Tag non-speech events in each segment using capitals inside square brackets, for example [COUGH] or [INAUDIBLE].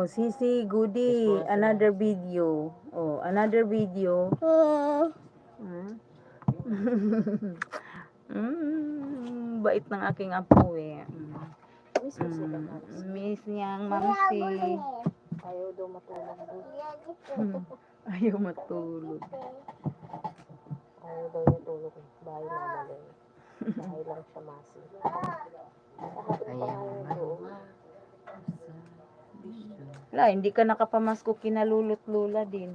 Oh, Sisi, goody. Another video. Oh, another video. Hmm? [LAUGHS] mm, bait ng aking apo eh. Mm. Miss mo sila, Mm, Mams. miss niyang mamsi. Ayaw daw matulog. Hmm, Ayaw matulog. Ayaw daw niya tulog. Bahay mama daw. Bahay lang siya, Masi. Ayaw Wala, hindi ka nakapamasko kinalulot lula din.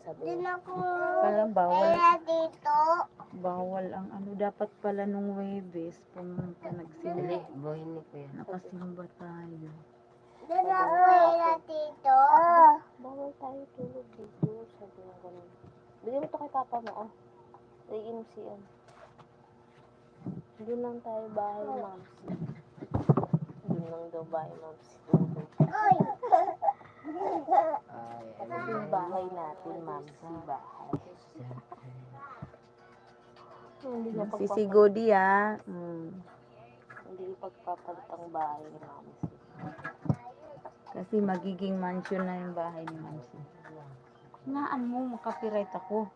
Sabi Din ako Pala bawal, kaya dito. bawal ang ano. Dapat pala nung Webes, pumunta nagsimba. buhay ni Kuya. Nakasimba tayo. Din ako kaya dito. Bawal tayo tulog dito. Sabi niya ganun. Bigyan mo to kay Papa mo, oh. Kay MCM. Doon lang tayo bahay, Mamsi. Daw bahay, Mamsi. Tulog. Ay. Ito yung bahay natin, Mamsi. Bahay. Hindi na Sisi pagpapalit. Godi ah. Mm. Hindi ang bahay ni Mamsi. Kasi magiging mansion na yung bahay ni Mamsi. Naan mo, makapiright ako.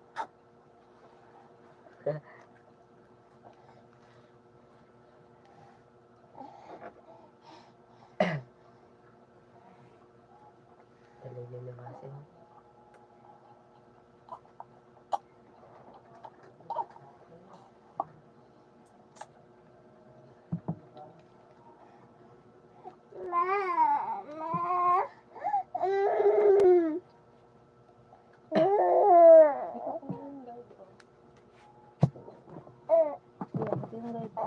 [LAUGHS] Talaga na Mamsi. Mama. Mm. Ikaw kung yung guide ko. Yan, ito yung guide ko.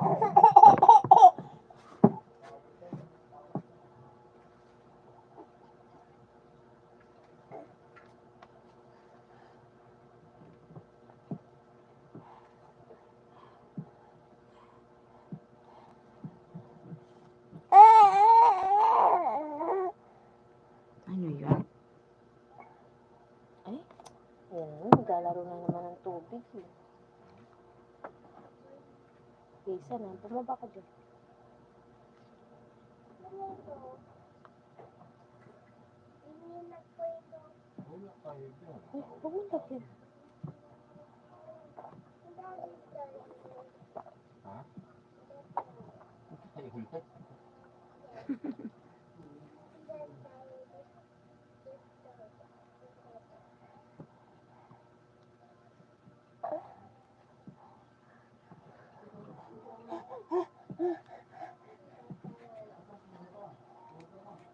Ano yun? Ay, yan, naglalaro na naman ng tubig. Eh. Kaysa na, bumaba ka dyan. Ay, pumunta dyan.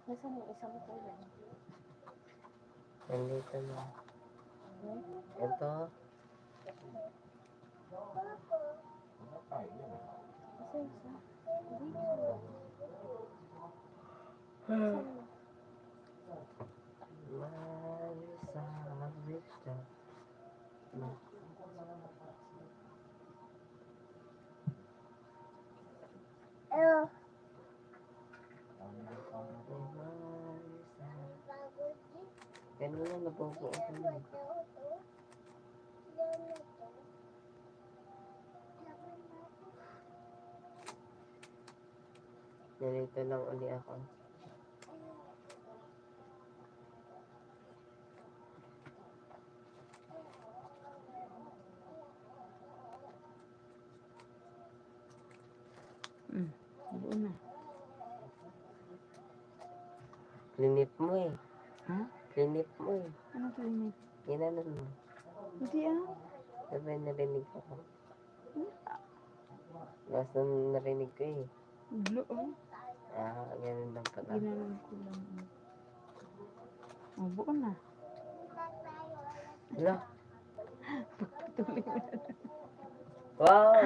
Nasaan yung isang tulong? Nandito na. Hmm? Ito. Nasaan isa? Dito. Marisa Vista. Oh, Marisa. Kanina nabubuo ko na. Nandito lang uli ako. Mm. Buo na. Linip mo eh. Ha? Linip mo eh. Ano klinik? Ginanon mo. Hindi ah. Sabi narinig ko. Last na narinig ko eh. Ulo oh. Ah, ganun lang pala. Ginanon ko lang. Oh, buo na. Hala. Tuloy mo na. Wow!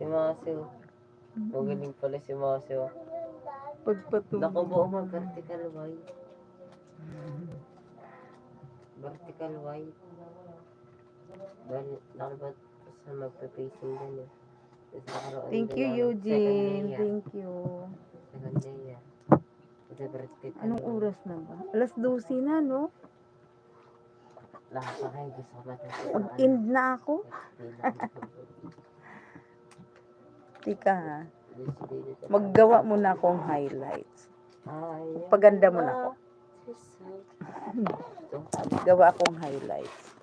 si Masio. Magaling pala si Masio. Pagpatuloy. Nakabuo mo vertical white. Vertical white. Dahil nakabat sa magpa-facing din eh. Nakaroon Thank you, Eugene. Thank you. Second. Kasi vertical. Anong oras na ba? Alas 12 na, no? Lahat pa kayo gusto ko ba Mag-end na ako. [LAUGHS] Tika ha. Maggawa mo na akong highlights. Paganda mo na ako. Gawa akong highlights.